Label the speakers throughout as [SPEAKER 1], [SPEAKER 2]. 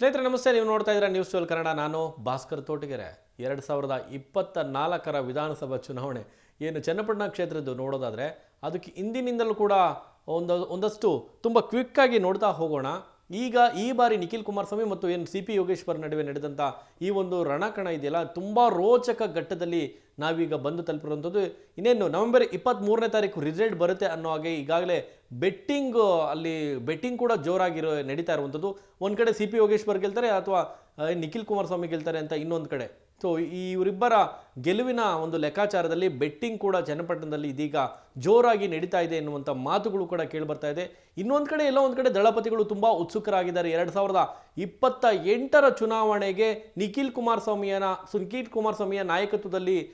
[SPEAKER 1] ಸ್ನೇಹಿತರೆ, ನಮಸ್ತೆ. ನೀವು ನೋಡ್ತಾ ಇದ್ದೀರಾ ನ್ಯೂಸ್ ಟ್ವೆಲ್ ಕನ್ನಡ. ನಾನು ಭಾಸ್ಕರ್ ತೋಟಗೆರೆ. ಎರಡು ಸಾವಿರದ ಇಪ್ಪತ್ತ ನಾಲ್ಕರ ವಿಧಾನಸಭಾ ಚುನಾವಣೆ. ಏನು ಚನ್ನಪಟ್ಟಣ ಕ್ಷೇತ್ರದ್ದು ನೋಡೋದಾದರೆ, ಅದಕ್ಕೆ ಹಿಂದಿನಿಂದಲೂ ಕೂಡ ಒಂದು, ಒಂದಷ್ಟು ತುಂಬ ಕ್ವಿಕ್ಕಾಗಿ ನೋಡ್ತಾ ಹೋಗೋಣ. ಈಗ ಈ ಬಾರಿ ನಿಖಿಲ್ ಕುಮಾರಸ್ವಾಮಿ ಮತ್ತು ಏನು ಸಿ ಪಿ ಯೋಗೇಶ್ವರ್ ನಡುವೆ ನಡೆದಂಥ ಈ ಒಂದು ರಣಕಣ ಇದೆಯಲ್ಲ, ತುಂಬ ರೋಚಕ ಘಟ್ಟದಲ್ಲಿ ನಾವೀಗ ಬಂದು ತಲುಪಿರುವಂಥದ್ದು ಇನ್ನೇನು, ನವೆಂಬರ್ ಇಪ್ಪತ್ತ್ಮೂರನೇ ತಾರೀಕು ರಿಸಲ್ಟ್ ಬರುತ್ತೆ ಅನ್ನೋ ಹಾಗೆ ಈಗಾಗಲೇ ಬೆಟ್ಟಿಂಗ್ ಅಲ್ಲಿ ಬೆಟ್ಟಿಂಗ್ ಕೂಡ ಜೋರಾಗಿರೋ, ನಡೀತಾ ಇರುವಂಥದ್ದು. ಒಂದು ಕಡೆ ಸಿ ಪಿ ಯೋಗೇಶ್ವರ್ ಗೆಲ್ತಾರೆ ಅಥವಾ ನಿಖಿಲ್ ಕುಮಾರಸ್ವಾಮಿ ಗೆಲ್ತಾರೆ ಅಂತ ಇನ್ನೊಂದು ಕಡೆ. ಸೊ ಇವರಿಬ್ಬರ ಗೆಲುವಿನ ಒಂದು ಲೆಕ್ಕಾಚಾರದಲ್ಲಿ ಬೆಟ್ಟಿಂಗ್ ಕೂಡ ಚನ್ನಪಟ್ಟಣದಲ್ಲಿ ಇದೀಗ ಜೋರಾಗಿ ನಡೀತಾ ಇದೆ ಎನ್ನುವಂಥ ಮಾತುಗಳು ಕೂಡ ಕೇಳಿಬರ್ತಾ ಇದೆ. ಇನ್ನೊಂದು ಕಡೆ ಎಲ್ಲೋ ಒಂದು ಕಡೆ ದಳಪತಿಗಳು ತುಂಬ ಉತ್ಸುಕರಾಗಿದ್ದಾರೆ. ಎರಡು ಸಾವಿರದ ಇಪ್ಪತ್ತ ಎಂಟರ ಚುನಾವಣೆಗೆ ನಿಖಿಲ್ ಕುಮಾರಸ್ವಾಮಿಯನ ಸು- ನಿಖಿಲ್ ಕುಮಾರಸ್ವಾಮಿಯ ನಾಯಕತ್ವದಲ್ಲಿ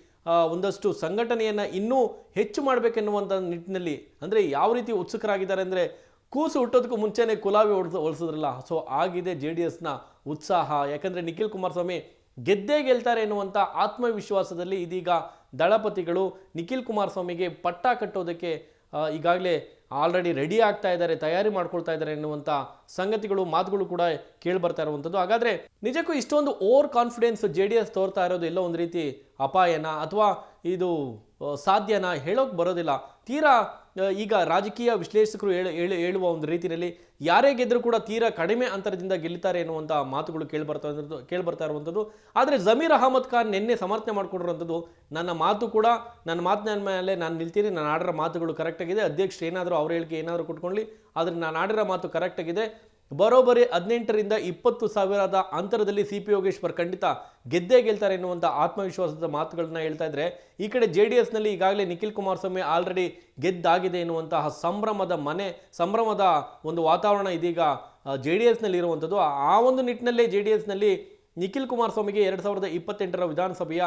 [SPEAKER 1] ಒಂದಷ್ಟು ಸಂಘಟನೆಯನ್ನು ಇನ್ನೂ ಹೆಚ್ಚು ಮಾಡಬೇಕೆನ್ನುವಂಥ ನಿಟ್ಟಿನಲ್ಲಿ ಅಂದರೆ ಯಾವ ರೀತಿ ಉತ್ಸುಕರಾಗಿದ್ದಾರೆ ಅಂದರೆ ಕೂಸು ಹುಟ್ಟೋದಕ್ಕೂ ಮುಂಚೆನೇ ಕುಲಾವಿ ಹೊಡೆದು ಹೊಲಿಸಿದ್ರಲ್ಲ. ಸೊ ಆಗಿದೆ ಜೆ ಡಿ ಎಸ್ನ ಉತ್ಸಾಹ. ಯಾಕಂದರೆ ನಿಖಿಲ್ ಕುಮಾರಸ್ವಾಮಿ ಗೆದ್ದೇ ಗೆಲ್ತಾರೆ ಎನ್ನುವಂಥ ಆತ್ಮವಿಶ್ವಾಸದಲ್ಲಿ ಇದೀಗ ದಳಪತಿಗಳು ನಿಖಿಲ್ ಕುಮಾರಸ್ವಾಮಿಗೆ ಪಟ್ಟ ಕಟ್ಟೋದಕ್ಕೆ ಈಗಾಗಲೇ ಆಲ್ರೆಡಿ ರೆಡಿ ಆಗ್ತಾ ಇದ್ದಾರೆ, ತಯಾರಿ ಮಾಡ್ಕೊಳ್ತಾ ಇದ್ದಾರೆ ಎನ್ನುವಂಥ ಸಂಗತಿಗಳು, ಮಾತುಗಳು ಕೂಡ ಕೇಳಿ ಬರ್ತಾ ಇರುವಂಥದ್ದು. ಹಾಗಾದರೆ ನಿಜಕ್ಕೂ ಇಷ್ಟೊಂದು over confidence J D S ತೋರ್ತಾ ಇರೋದು ಎಲ್ಲೋ ಒಂದು ರೀತಿ ಅಪಾಯನ ಅಥವಾ ಇದು ಸಾಧ್ಯನಾ ಹೇಳೋಕೆ ಬರೋದಿಲ್ಲ. ತೀರಾ ಈಗ ರಾಜಕೀಯ ವಿಶ್ಲೇಷಕರು ಹೇಳ, ಹೇಳ- ಹೇಳುವ ಒಂದು ರೀತಿಯಲ್ಲಿ ಯಾರೇ ಗೆದ್ದರೂ ಕೂಡ ತೀರಾ ಕಡಿಮೆ ಅಂತರದಿಂದ ಗೆಲ್ಲುತ್ತಾರೆ ಎನ್ನುವಂಥ ಮಾತುಗಳು ಕೇಳಿ ಕೇಳ್ಬರ್ತಾ ಇರೋದು ಕೇಳಿ ಬರ್ತಾ ಇರುವಂಥದ್ದು. ಆದರೆ ಜಮೀರ್ ಅಹಮದ್ ಖಾನ್ ನಿನ್ನೆ ಸಮರ್ಥನೆ ಮಾಡಿಕೊಂಡಿರುವಂಥದ್ದು, ನನ್ನ ಮಾತು ಕೂಡ, ನನ್ನ ಮಾತಿನ ಮೇಲೆ ನಾನು ನಿಲ್ತೀನಿ, ನಾನು ಆಡಿರೋ ಮಾತುಗಳು ಕರೆಕ್ಟಾಗಿದೆ ಅಧ್ಯಕ್ಷರು ಏನಾದರೂ ಅವ್ರ ಹೇಳಿಕೆ ಏನಾದರೂ ಕೊಟ್ಕೊಳ್ಳಿ, ಆದರೆ ನಾನು ಆಡಿರೋ ಮಾತು ಕರೆಕ್ಟಾಗಿದೆ ಬರೋಬ್ಬರಿ ಹದಿನೆಂಟರಿಂದ ಇಪ್ಪತ್ತು ಸಾವಿರದ ಅಂತರದಲ್ಲಿ ಸಿ ಪಿ ಯೋಗೇಶ್ವರ್ ಖಂಡಿತ ಗೆದ್ದೇ ಗೆಲ್ತಾರೆ ಎನ್ನುವಂಥ ಆತ್ಮವಿಶ್ವಾಸದ ಮಾತುಗಳನ್ನ ಹೇಳ್ತಾ ಇದ್ರೆ, ಈ ಕಡೆ ಜೆ ಡಿ ಎಸ್ನಲ್ಲಿ ಈಗಾಗಲೇ ನಿಖಿಲ್ ಕುಮಾರಸ್ವಾಮಿ ಆಲ್ರೆಡಿ ಗೆದ್ದಾಗಿದೆ ಎನ್ನುವಂತಹ ಸಂಭ್ರಮದ ಮನೆ, ಸಂಭ್ರಮದ ಒಂದು ವಾತಾವರಣ ಇದೀಗ ಜೆ ಡಿ ಎಸ್ನಲ್ಲಿ ಇರುವಂಥದ್ದು ಆ ಒಂದು ನಿಟ್ಟಿನಲ್ಲೇ ಜೆ ಡಿ ಎಸ್ನಲ್ಲಿ ನಿಖಿಲ್ ಕುಮಾರಸ್ವಾಮಿಗೆ ಎರಡು ಸಾವಿರದ ಇಪ್ಪತ್ತೆಂಟರ ವಿಧಾನಸಭೆಯ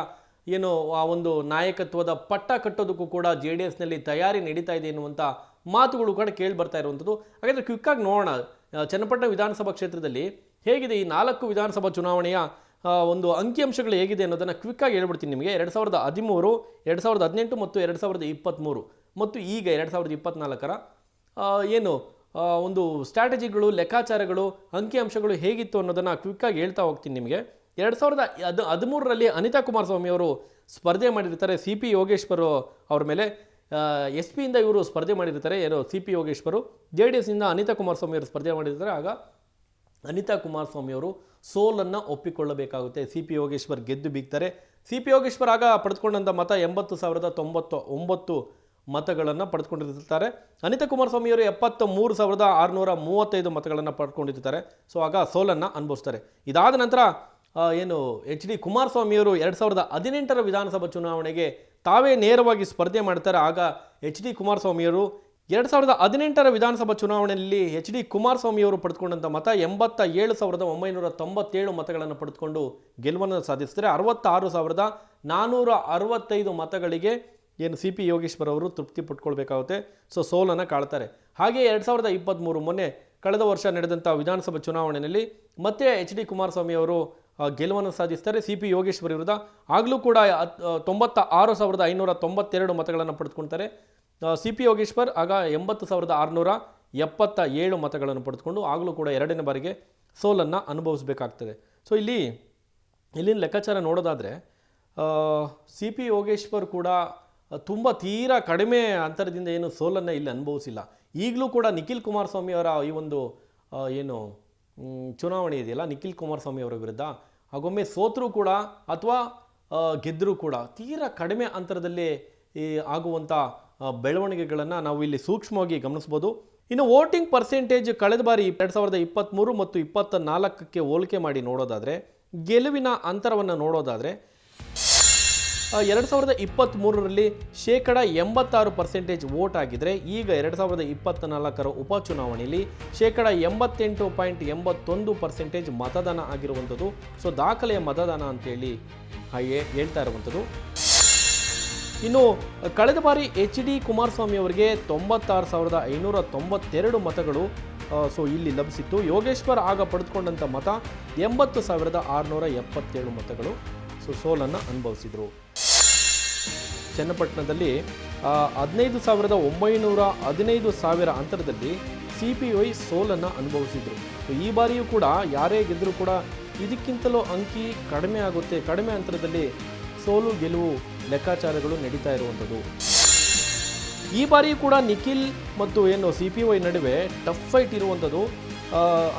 [SPEAKER 1] ಏನು, ಆ ಒಂದು ನಾಯಕತ್ವದ ಪಟ್ಟ ಕಟ್ಟೋದಕ್ಕೂ ಕೂಡ ಜೆ ಡಿ ಎಸ್ನಲ್ಲಿ ತಯಾರಿ ನಡೀತಾ ಇದೆ ಎನ್ನುವಂಥ ಮಾತುಗಳು ಕೂಡ ಕೇಳಿ ಬರ್ತಾ ಇರುವಂಥದ್ದು ಹಾಗಾದರೆ ಕ್ವಿಕ್ಕಾಗಿ ನೋಡೋಣ. ಚನ್ನಪಟ್ಟಣ ವಿಧಾನಸಭಾ ಕ್ಷೇತ್ರದಲ್ಲಿ ಹೇಗಿದೆ ಈ ನಾಲ್ಕು ವಿಧಾನಸಭಾ ಚುನಾವಣೆಯ ಒಂದು ಅಂಕಿಅಂಶಗಳು ಹೇಗಿದೆ ಅನ್ನೋದನ್ನು ಕ್ವಿಕ್ಕಾಗಿ ಹೇಳ್ಬಿಡ್ತೀನಿ ನಿಮಗೆ. ಎರಡು ಸಾವಿರದ ಹದಿಮೂರು, ಎರಡು ಸಾವಿರದ ಹದಿನೆಂಟು ಮತ್ತು ಎರಡು ಸಾವಿರದ ಇಪ್ಪತ್ತ್ಮೂರು ಮತ್ತು ಈಗ ಎರಡು ಸಾವಿರದ ಇಪ್ಪತ್ತ್ನಾಲ್ಕರ ಏನು ಒಂದು ಸ್ಟ್ರಾಟಜಿಗಳು ಲೆಕ್ಕಾಚಾರಗಳು, ಅಂಕಿಅಂಶಗಳು ಹೇಗಿತ್ತು ಅನ್ನೋದನ್ನು ಕ್ವಿಕ್ಕಾಗಿ ಹೇಳ್ತಾ ಹೋಗ್ತೀನಿ ನಿಮಗೆ. ಎರಡು ಸಾವಿರದ ಅದು ಹದಿಮೂರರಲ್ಲಿ ಅನಿತಾ ಕುಮಾರಸ್ವಾಮಿ ಅವರು ಸ್ಪರ್ಧೆ ಮಾಡಿರ್ತಾರೆ, ಸಿ ಪಿ ಯೋಗೇಶ್ವರ್ ಅವ್ರ ಮೇಲೆ. ಎಸ್ ಪಿಯಿಂದ ಇವರು ಸ್ಪರ್ಧೆ ಮಾಡಿರ್ತಾರೆ. ಏನು, C P Yogeshwar, J D ಎಸ್ನಿಂದ Anita Kumaraswamy ಅವರು ಸ್ಪರ್ಧೆ ಮಾಡಿರ್ತಾರೆ. ಆಗ ಅನಿತಾ ಕುಮಾರಸ್ವಾಮಿ ಅವರು ಸೋಲನ್ನು ಒಪ್ಪಿಕೊಳ್ಳಬೇಕಾಗುತ್ತೆ. ಸಿ ಪಿ ಯೋಗೇಶ್ವರ್ ಗೆದ್ದು ಬೀಗ್ತಾರೆ. ಸಿ ಪಿ ಯೋಗೇಶ್ವರ್ ಆಗ ಪಡೆದುಕೊಂಡಂಥ ಮತ ಎಂಬತ್ತು ಸಾವಿರದ ತೊಂಬತ್ತು ಒಂಬತ್ತು ಮತಗಳನ್ನು ಪಡೆದುಕೊಂಡಿರ್ತಾರೆ ಅನಿತಾ ಕುಮಾರಸ್ವಾಮಿ ಅವರು ಎಪ್ಪತ್ತ ಮೂರು ಸಾವಿರದ ಆರುನೂರ ಮೂವತ್ತೈದು ಮತಗಳನ್ನು ಪಡ್ಕೊಂಡಿರ್ತಾರೆ. ಸೊ, ಆಗ ಸೋಲನ್ನು ಅನುಭವಿಸ್ತಾರೆ. ಇದಾದ ನಂತರ ಏನು, ಎಚ್ ಡಿ ಕುಮಾರಸ್ವಾಮಿಯವರು ಎರಡು ಸಾವಿರದ ಹದಿನೆಂಟರ ವಿಧಾನಸಭಾ ಚುನಾವಣೆಗೆ ತಾವೇ ನೇರವಾಗಿ ಸ್ಪರ್ಧೆ ಮಾಡ್ತಾರೆ. ಆಗ ಎಚ್ ಡಿ ಕುಮಾರಸ್ವಾಮಿಯವರು ಎರಡು ಸಾವಿರದ ಹದಿನೆಂಟರ ವಿಧಾನಸಭಾ ಚುನಾವಣೆಯಲ್ಲಿ ಎಚ್ ಡಿ ಕುಮಾರಸ್ವಾಮಿಯವರು ಪಡೆದುಕೊಂಡಂಥ ಮತ ಎಂಬತ್ತ ಏಳು ಸಾವಿರದ ಒಂಬೈನೂರ ತೊಂಬತ್ತೇಳು ಮತಗಳನ್ನು ಪಡೆದುಕೊಂಡು ಗೆಲುವನ್ನು ಸಾಧಿಸಿದರೆ ಅರವತ್ತಾರು ಸಾವಿರದ ನಾನ್ನೂರ ಅರವತ್ತೈದು ಮತಗಳಿಗೆ ಏನು ಸಿ ಪಿ ಯೋಗೇಶ್ವರ್ ಅವರು ತೃಪ್ತಿ ಪಟ್ಕೊಳ್ಬೇಕಾಗುತ್ತೆ. ಸೊ ಸೋಲನ್ನು ಕಾಳ್ತಾರೆ. ಹಾಗೆ ಎರಡು ಸಾವಿರದ ಇಪ್ಪತ್ತ್ಮೂರು ಮೊನ್ನೆ ಕಳೆದ ವರ್ಷ ನಡೆದಂಥ ವಿಧಾನಸಭಾ ಚುನಾವಣೆಯಲ್ಲಿ ಮತ್ತೆ ಎಚ್ ಡಿ ಕುಮಾರಸ್ವಾಮಿ ಅವರು ಆ, ಗೆಲುವನ್ನು ಸಾಧಿಸ್ತಾರೆ. ಸಿ ಪಿ ಯೋಗೇಶ್ವರ್ ವಿರುದ್ಧ ಆಗಲೂ ಕೂಡ ತೊಂಬತ್ತ ಆರು ಸಾವಿರದ ಐನೂರ ತೊಂಬತ್ತೆರಡು ಮತಗಳನ್ನು ಪಡೆದುಕೊಳ್ತಾರೆ ಸಿ ಪಿ ಯೋಗೇಶ್ವರ್, ಆಗ ಎಂಬತ್ತು ಸಾವಿರದ ಆರುನೂರ ಎಪ್ಪತ್ತ ಏಳು ಮತಗಳನ್ನು ಪಡೆದುಕೊಂಡು ಆಗಲೂ ಕೂಡ ಎರಡನೇ ಬಾರಿಗೆ ಸೋಲನ್ನು ಅನುಭವಿಸಬೇಕಾಗ್ತದೆ. ಸೊ ಇಲ್ಲಿ, ಇಲ್ಲಿನ ಲೆಕ್ಕಾಚಾರ ನೋಡೋದಾದರೆ ಸಿ ಪಿ ಯೋಗೇಶ್ವರ್ ಕೂಡ ತುಂಬ ತೀರಾ ಕಡಿಮೆ ಅಂತರದಿಂದ ಏನು ಸೋಲನ್ನು ಇಲ್ಲಿ ಅನುಭವಿಸಿಲ್ಲ. ಈಗಲೂ ಕೂಡ ನಿಖಿಲ್ ಕುಮಾರಸ್ವಾಮಿ ಅವರ ಈ ಒಂದು ಏನು ಚುನಾವಣೆ ಇದೆಯಲ್ಲ, ನಿಖಿಲ್ ಕುಮಾರಸ್ವಾಮಿ ಅವರ ವಿರುದ್ಧ ಹಾಗೊಮ್ಮೆ ಸೋತರೂ ಕೂಡ ಅಥವಾ ಗೆದ್ದರೂ ಕೂಡ ತೀರಾ ಕಡಿಮೆ ಅಂತರದಲ್ಲಿ ಈ ಆಗುವಂಥ ಬೆಳವಣಿಗೆಗಳನ್ನು ನಾವು ಇಲ್ಲಿ ಸೂಕ್ಷ್ಮವಾಗಿ ಗಮನಿಸ್ಬೋದು. ಇನ್ನು ವೋಟಿಂಗ್ ಪರ್ಸೆಂಟೇಜ್ ಕಳೆದ ಬಾರಿ ಎರಡು ಸಾವಿರದ ಇಪ್ಪತ್ತ್ಮೂರು ಮತ್ತು ಇಪ್ಪತ್ತ ನಾಲ್ಕಕ್ಕೆ ಹೋಲಿಕೆ ಮಾಡಿ ನೋಡೋದಾದರೆ, ಗೆಲುವಿನ ಅಂತರವನ್ನು ನೋಡೋದಾದರೆ ಎರಡು ಸಾವಿರದ ಇಪ್ಪತ್ತ್ಮೂರರಲ್ಲಿ ಶೇಕಡ ಎಂಬತ್ತಾರು ಪರ್ಸೆಂಟೇಜ್ ವೋಟ್ ಆಗಿದ್ರೆ ಈಗ ಎರಡು ಸಾವಿರದ ಇಪ್ಪತ್ತ ನಾಲ್ಕರ ಉಪಚುನಾವಣೆಯಲ್ಲಿ ಶೇಕಡ ಎಂಬತ್ತೆಂಟು ಪಾಯಿಂಟ್ ಎಂಬತ್ತೊಂದು ಪರ್ಸೆಂಟೇಜ್ ಮತದಾನ ಆಗಿರುವಂಥದ್ದು. ಸೊ ದಾಖಲೆಯ ಮತದಾನ ಅಂತೇಳಿ ಹಾಗೆ ಹೇಳ್ತಾ ಇರುವಂಥದ್ದು. ಇನ್ನು, ಕಳೆದ ಬಾರಿ ಎಚ್ ಡಿ ಕುಮಾರಸ್ವಾಮಿ ಅವರಿಗೆ ತೊಂಬತ್ತಾರು ಸಾವಿರದ ಐನೂರ ತೊಂಬತ್ತೆರಡು ಮತಗಳು ಸೊ ಇಲ್ಲಿ ಲಭಿಸಿತ್ತು. ಯೋಗೇಶ್ವರ್ ಆಗ ಪಡೆದುಕೊಂಡಂಥ ಮತ ಎಂಬತ್ತು ಸಾವಿರದ ಆರುನೂರ ಎಪ್ಪತ್ತೇಳು ಮತಗಳು. ಸೊ ಸೋಲನ್ನು ಅನುಭವಿಸಿದರು. ಚನ್ನಪಟ್ಟಣದಲ್ಲಿ ಹದಿನೈದು ಸಾವಿರದ ಒಂಬೈನೂರ ಹದಿನೈದು ಸಾವಿರ ಅಂತರದಲ್ಲಿ ಸಿ ಪಿ ವೈ ಸೋಲನ್ನು ಅನುಭವಿಸಿದರು. ಈ ಬಾರಿಯೂ ಕೂಡ ಯಾರೇ ಗೆದ್ದರೂ ಕೂಡ ಇದಕ್ಕಿಂತಲೂ ಅಂಕಿ ಕಡಿಮೆ ಆಗುತ್ತೆ. ಕಡಿಮೆ ಅಂತರದಲ್ಲಿ ಸೋಲು, ಗೆಲುವು ಲೆಕ್ಕಾಚಾರಗಳು ನಡೀತಾ ಇರುವಂಥದ್ದು. ಈ ಬಾರಿಯೂ ಕೂಡ ನಿಖಿಲ್ ಮತ್ತು ಏನು ಸಿ ಪಿ ವೈ ನಡುವೆ ಟಫ್ ಫೈಟ್ ಇರುವಂಥದ್ದು.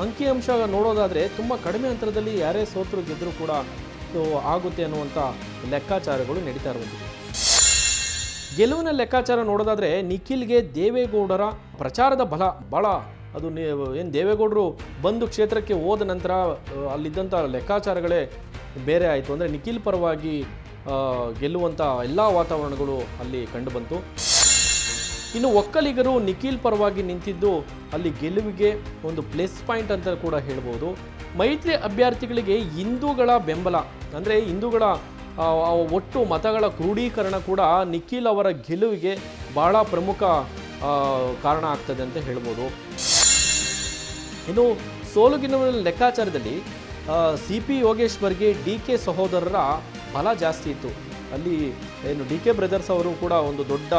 [SPEAKER 1] ಅಂಕಿ ಅಂಕಿಅಂಶ ನೋಡೋದಾದರೆ ತುಂಬ ಕಡಿಮೆ ಅಂತರದಲ್ಲಿ ಯಾರೇ ಸೋತರು ಗೆದ್ದರೂ ಕೂಡ ಆಗುತ್ತೆ ಅನ್ನುವಂಥ ಲೆಕ್ಕಾಚಾರಗಳು ನಡೀತಾ ಇರುವಂಥದ್ದು. ಗೆಲುವಿನ ಲೆಕ್ಕಾಚಾರ ನೋಡೋದಾದರೆ ನಿಖಿಲ್ಗೆ ದೇವೇಗೌಡರ ಪ್ರಚಾರದ ಬಲ ಭಾಳ ಅದು ಏನು ದೇವೇಗೌಡರು ಬಂದು ಕ್ಷೇತ್ರಕ್ಕೆ ಹೋದ ನಂತರ ಅಲ್ಲಿದ್ದಂಥ ಲೆಕ್ಕಾಚಾರಗಳೇ ಬೇರೆ ಆಯಿತು. ಅಂದರೆ ನಿಖಿಲ್ ಪರವಾಗಿ ಗೆಲ್ಲುವಂಥ ಎಲ್ಲ ವಾತಾವರಣಗಳು ಅಲ್ಲಿ ಕಂಡುಬಂತು ಇನ್ನು ಒಕ್ಕಲಿಗರು ನಿಖಿಲ್ ಪರವಾಗಿ ನಿಂತಿದ್ದು ಅಲ್ಲಿ ಗೆಲುವಿಗೆ ಒಂದು ಪ್ಲಸ್ ಪಾಯಿಂಟ್ ಅಂತ ಕೂಡ ಹೇಳ್ಬೋದು. ಮೈತ್ರಿ ಅಭ್ಯರ್ಥಿಗಳಿಗೆ ಹಿಂದೂಗಳ ಬೆಂಬಲ. ಅಂದರೆ ಹಿಂದೂಗಳ ಒಟ್ಟು ಮತಗಳ ಕ್ರೋಢೀಕರಣ ಕೂಡ ನಿಖಿಲ್ ಅವರ ಗೆಲುವಿಗೆ ಬಹಳ ಪ್ರಮುಖ ಕಾರಣ ಆಗ್ತದೆ ಅಂತ ಹೇಳ್ಬೋದು. ಇನ್ನು ಗೆಲುವಿನ ಲೆಕ್ಕಾಚಾರದಲ್ಲಿ ಸಿ ಪಿ ಯೋಗೇಶ್ವರ್ಗೆ ಡಿ ಕೆ ಸಹೋದರರ ಬಲ ಜಾಸ್ತಿ ಇತ್ತು. ಅಲ್ಲಿ ಏನು ಡಿ ಕೆ ಬ್ರದರ್ಸ್ ಅವರು ಕೂಡ ಒಂದು ದೊಡ್ಡ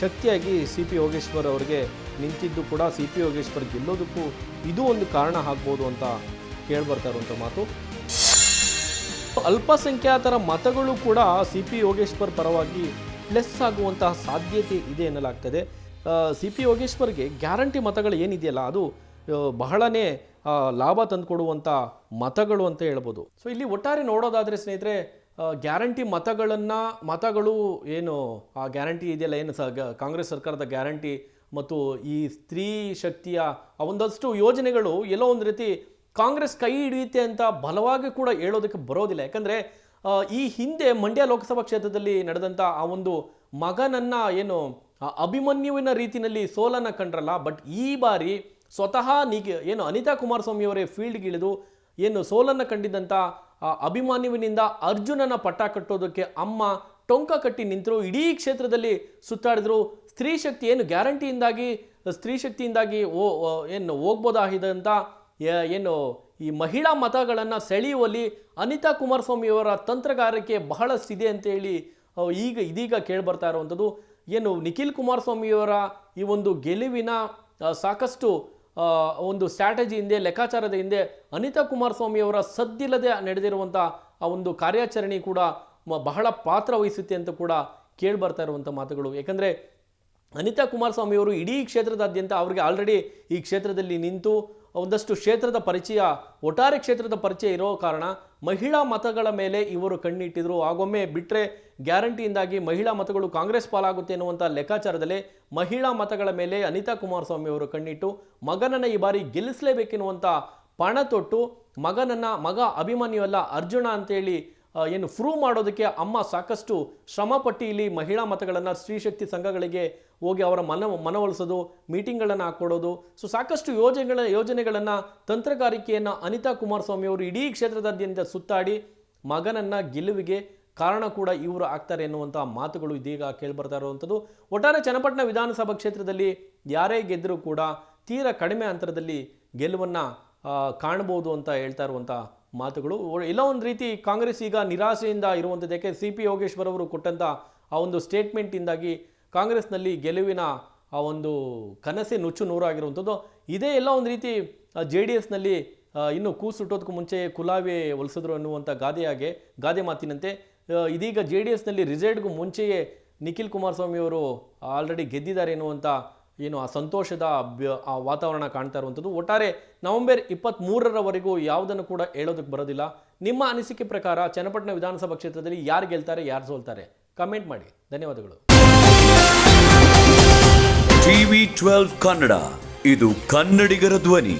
[SPEAKER 1] ಶಕ್ತಿಯಾಗಿ ಸಿ ಪಿ ಯೋಗೇಶ್ವರ್ ಅವರಿಗೆ ನಿಂತಿದ್ದು ಕೂಡ ಸಿ ಪಿ ಯೋಗೇಶ್ವರ್ ಗೆಲ್ಲೋದಕ್ಕೂ ಇದು ಒಂದು ಕಾರಣ ಆಗ್ಬೋದು ಅಂತ ಇರುವಂಥ ಮಾತು. ಅಲ್ಪಸಂಖ್ಯಾತರ ಮತಗಳು ಕೂಡ ಸಿ ಪಿ ಯೋಗೇಶ್ವರ್ ಪರವಾಗಿ ಪ್ಲಸ್ ಆಗುವಂತಹ ಸಾಧ್ಯತೆ ಇದೆ ಎನ್ನಲಾಗ್ತದೆ. ಸಿ ಪಿ ಯೋಗೇಶ್ವರ್ಗೆ ಗ್ಯಾರಂಟಿ ಮತಗಳು ಏನಿದೆಯಲ್ಲ, ಅದು ಬಹಳನೇ ಲಾಭ ತಂದುಕೊಡುವಂಥ ಮತಗಳು ಅಂತ ಹೇಳ್ಬೋದು. ಸೊ ಇಲ್ಲಿ ಒಟ್ಟಾರೆ ನೋಡೋದಾದರೆ ಸ್ನೇಹಿತರೆ ಗ್ಯಾರಂಟಿ ಮತಗಳನ್ನು, ಮತಗಳು ಏನು, ಆ ಗ್ಯಾರಂಟಿ ಇದೆಯಲ್ಲ, ಏನು ಸ ಕಾಂಗ್ರೆಸ್ ಸರ್ಕಾರದ ಗ್ಯಾರಂಟಿ, ಮತ್ತು ಈ ಸ್ತ್ರೀ ಶಕ್ತಿಯ ಒಂದಷ್ಟು ಯೋಜನೆಗಳು ಎಲ್ಲೋ ಒಂದು ರೀತಿ ಕಾಂಗ್ರೆಸ್ ಕೈ ಹಿಡಿಯುತ್ತೆ ಅಂತ ಬಲವಾಗಿ ಕೂಡ ಹೇಳೋದಕ್ಕೆ ಬರೋದಿಲ್ಲ. ಯಾಕಂದರೆ ಈ ಹಿಂದೆ ಮಂಡ್ಯ ಲೋಕಸಭಾ ಕ್ಷೇತ್ರದಲ್ಲಿ ನಡೆದಂಥ ಆ ಒಂದು ಮಗನನ್ನ ಏನು ಅಭಿಮನ್ಯುವಿನ ರೀತಿಯಲ್ಲಿ ಸೋಲನ್ನು ಕಂಡ್ರಲ್ಲ, ಬಟ್ ಈ ಬಾರಿ ಸ್ವತಃ ನಿಗ ಏನು ಅನಿತಾ ಕುಮಾರಸ್ವಾಮಿ ಅವರೇ ಫೀಲ್ಡ್ಗೆ ಇಳಿದು ಏನು ಸೋಲನ್ನು ಕಂಡಿದ್ದಂಥ ಅಭಿಮನ್ಯುವಿನಿಂದ ಅರ್ಜುನನ ಪಟ್ಟ ಕಟ್ಟೋದಕ್ಕೆ ಅಮ್ಮ ಟೊಂಕ ಕಟ್ಟಿ ನಿಂತರು, ಇಡೀ ಕ್ಷೇತ್ರದಲ್ಲಿ ಸುತ್ತಾಡಿದ್ರು. ಸ್ತ್ರೀ ಶಕ್ತಿ ಏನು ಗ್ಯಾರಂಟಿಯಿಂದಾಗಿ ಸ್ತ್ರೀ ಶಕ್ತಿಯಿಂದಾಗಿ ಓ ಏನು ಹೋಗ್ಬೋದಾಗಿದ್ದಂಥ ಯ- ಏನು, ಈ ಮಹಿಳಾ ಮತಗಳನ್ನು ಸೆಳೆಯುವಲ್ಲಿ ಅನಿತಾ ಕುಮಾರಸ್ವಾಮಿಯವರ ತಂತ್ರಗಾರಿಕೆ ಅಂತೇಳಿ ಹೇಳಿ ಈಗ, ಇದೀಗ ಕೇಳಿಬರ್ತಾ ಇರುವಂಥದ್ದು. ಏನು, ನಿಖಿಲ್ ಕುಮಾರಸ್ವಾಮಿಯವರ ಈ ಒಂದು ಗೆಲುವಿನ ಸಾಕಷ್ಟು ಒಂದು ಸ್ಟ್ರಾಟಜಿ ಹಿಂದೆ, ಲೆಕ್ಕಾಚಾರದ ಹಿಂದೆ ಅನಿತಾ ಕುಮಾರಸ್ವಾಮಿಯವರ ಸದ್ದಿಲ್ಲದೆ ನಡೆದಿರುವಂಥ ಆ ಒಂದು ಕಾರ್ಯಾಚರಣೆ ಕೂಡ ಬಹಳ ಪಾತ್ರ ವಹಿಸುತ್ತೆ ಅಂತ ಕೂಡ ಕೇಳಿಬರ್ತಾ ಇರುವಂಥ ಮಾತುಗಳು. ಯಾಕಂದರೆ, ಅನಿತಾ ಕುಮಾರಸ್ವಾಮಿಯವರು ಇಡೀ ಕ್ಷೇತ್ರದಾದ್ಯಂತ ಅವರಿಗೆ ಆಲ್ರೆಡಿ ಈ ಕ್ಷೇತ್ರದಲ್ಲಿ ನಿಂತು ಒಂದಷ್ಟು ಕ್ಷೇತ್ರದ ಪರಿಚಯ, ಒಟ್ಟಾರೆ ಕ್ಷೇತ್ರದ ಪರಿಚಯ ಇರೋ ಕಾರಣ ಮಹಿಳಾ ಮತಗಳ ಮೇಲೆ ಇವರು ಕಣ್ಣಿಟ್ಟಿದ್ರು. ಆಗೊಮ್ಮೆ ಬಿಟ್ಟರೆ ಗ್ಯಾರಂಟಿಯಿಂದಾಗಿ ಮಹಿಳಾ ಮತಗಳು ಕಾಂಗ್ರೆಸ್ ಪಾಲಾಗುತ್ತೆ ಎನ್ನುವಂಥ ಲೆಕ್ಕಾಚಾರದಲ್ಲಿ ಮಹಿಳಾ ಮತಗಳ ಮೇಲೆ ಅನಿತಾ ಕುಮಾರಸ್ವಾಮಿ ಅವರು ಕಣ್ಣಿಟ್ಟು, ಮಗನನ್ನು ಈ ಬಾರಿ ಗೆಲ್ಲಿಸಲೇಬೇಕೆನ್ನುವಂಥ ಪಣ ತೊಟ್ಟು ಮಗನನ್ನು, ಮಗ ಅಭಿಮಾನಿಯಲ್ಲ ಅಲ್ಲ ಅರ್ಜುನ ಅಂತೇಳಿ ಏನು ಪ್ರೂವ್ ಮಾಡೋದಕ್ಕೆ ಅಮ್ಮ ಸಾಕಷ್ಟು ಶ್ರಮಪಟ್ಟು ಇಲ್ಲಿ ಮಹಿಳಾ ಮತಗಳನ್ನು ಸ್ತ್ರೀಶಕ್ತಿ ಸಂಘಗಳಿಗೆ ಹೋಗಿ ಅವರ ಮನ ಮನವೊಲಿಸೋದು ಮೀಟಿಂಗ್ಗಳನ್ನು ಹಾಕ್ಕೊಡೋದು ಸೊ ಸಾಕಷ್ಟು ಯೋಜನೆಗಳ, ಯೋಜನೆಗಳನ್ನು ತಂತ್ರಗಾರಿಕೆಯನ್ನು ಅನಿತಾ ಕುಮಾರಸ್ವಾಮಿ ಅವರು ಇಡೀ ಕ್ಷೇತ್ರದಾದ್ಯಂತ ಸುತ್ತಾಡಿ ಮಗನನ್ನು ಗೆಲುವಿಗೆ ಕಾರಣ ಕೂಡ ಇವರು ಆಗ್ತಾರೆ ಎನ್ನುವಂಥ ಮಾತುಗಳು ಇದೀಗ ಕೇಳಿಬರ್ತಾ ಇರುವಂಥದ್ದು. ಒಟ್ಟಾರೆ ಚನ್ನಪಟ್ಟಣ ವಿಧಾನಸಭಾ ಕ್ಷೇತ್ರದಲ್ಲಿ ಯಾರೇ ಗೆದ್ದರೂ ಕೂಡ ತೀರ ಕಡಿಮೆ ಅಂತರದಲ್ಲಿ ಗೆಲುವನ್ನು ಕಾಣ್ಬೋದು ಅಂತ ಹೇಳ್ತಾ ಇರುವಂಥ ಮಾತುಗಳು. ಎಲ್ಲ ಒಂದು ರೀತಿ ಕಾಂಗ್ರೆಸ್ ಈಗ ನಿರಾಸೆಯಿಂದ ಇರುವಂಥದ್ದು ಯಾಕೆ ಸಿ ಪಿ ಯೋಗೇಶ್ವರ್ ಅವರು ಕೊಟ್ಟಂಥ ಆ ಒಂದು ಸ್ಟೇಟ್ಮೆಂಟಿಂದಾಗಿ ಕಾಂಗ್ರೆಸ್ನಲ್ಲಿ ಗೆಲುವಿನ ಆ ಒಂದು ಕನಸೆ ನುಚ್ಚು ನೂರಾಗಿರುವಂಥದ್ದು ಇದೇ ಎಲ್ಲ ಒಂದು ರೀತಿ ಜೆ ಡಿ ಎಸ್ನಲ್ಲಿ ಇನ್ನು ಕೂಸು ಹುಟ್ಟೋದಕ್ಕೂ ಮುಂಚೆ ಕುಲಾವೆ ಹೊಲಿಸಿದ್ರು ಅನ್ನುವಂಥ ಗಾದೆಯಾಗೆ, ಗಾದೆ ಮಾತಿನಂತೆ ಇದೀಗ ಜೆ ಡಿ ಎಸ್ನಲ್ಲಿ ರಿಸಲ್ಟ್ಗೂ ಮುಂಚೆಯೇ ನಿಖಿಲ್ ಕುಮಾರಸ್ವಾಮಿ ಅವರು ಆಲ್ರೆಡಿ ಗೆದ್ದಿದ್ದಾರೆ ಎನ್ನುವಂಥ ಏನು ಆ ಸಂತೋಷದ ಆ ವಾತಾವರಣ ಕಾಣ್ತಾ ಇರುವಂಥದ್ದು. ಒಟ್ಟಾರೆ ನವೆಂಬರ್ ಇಪ್ಪತ್ತ್ಮೂರರವರೆಗೂ ಯಾವುದನ್ನು ಕೂಡ ಹೇಳೋದಕ್ಕೆ ಬರೋದಿಲ್ಲ. ನಿಮ್ಮ ಅನಿಸಿಕೆ ಪ್ರಕಾರ ಚನ್ನಪಟ್ಟಣ ವಿಧಾನಸಭಾ ಕ್ಷೇತ್ರದಲ್ಲಿ ಯಾರು ಗೆಲ್ತಾರೆ, ಯಾರು ಸೋಲ್ತಾರೆ? ಕಮೆಂಟ್ ಮಾಡಿ. ಧನ್ಯವಾದಗಳು.
[SPEAKER 2] TV twelve Kannada. ಇದು ಕನ್ನಡಿಗರ ಧ್ವನಿ.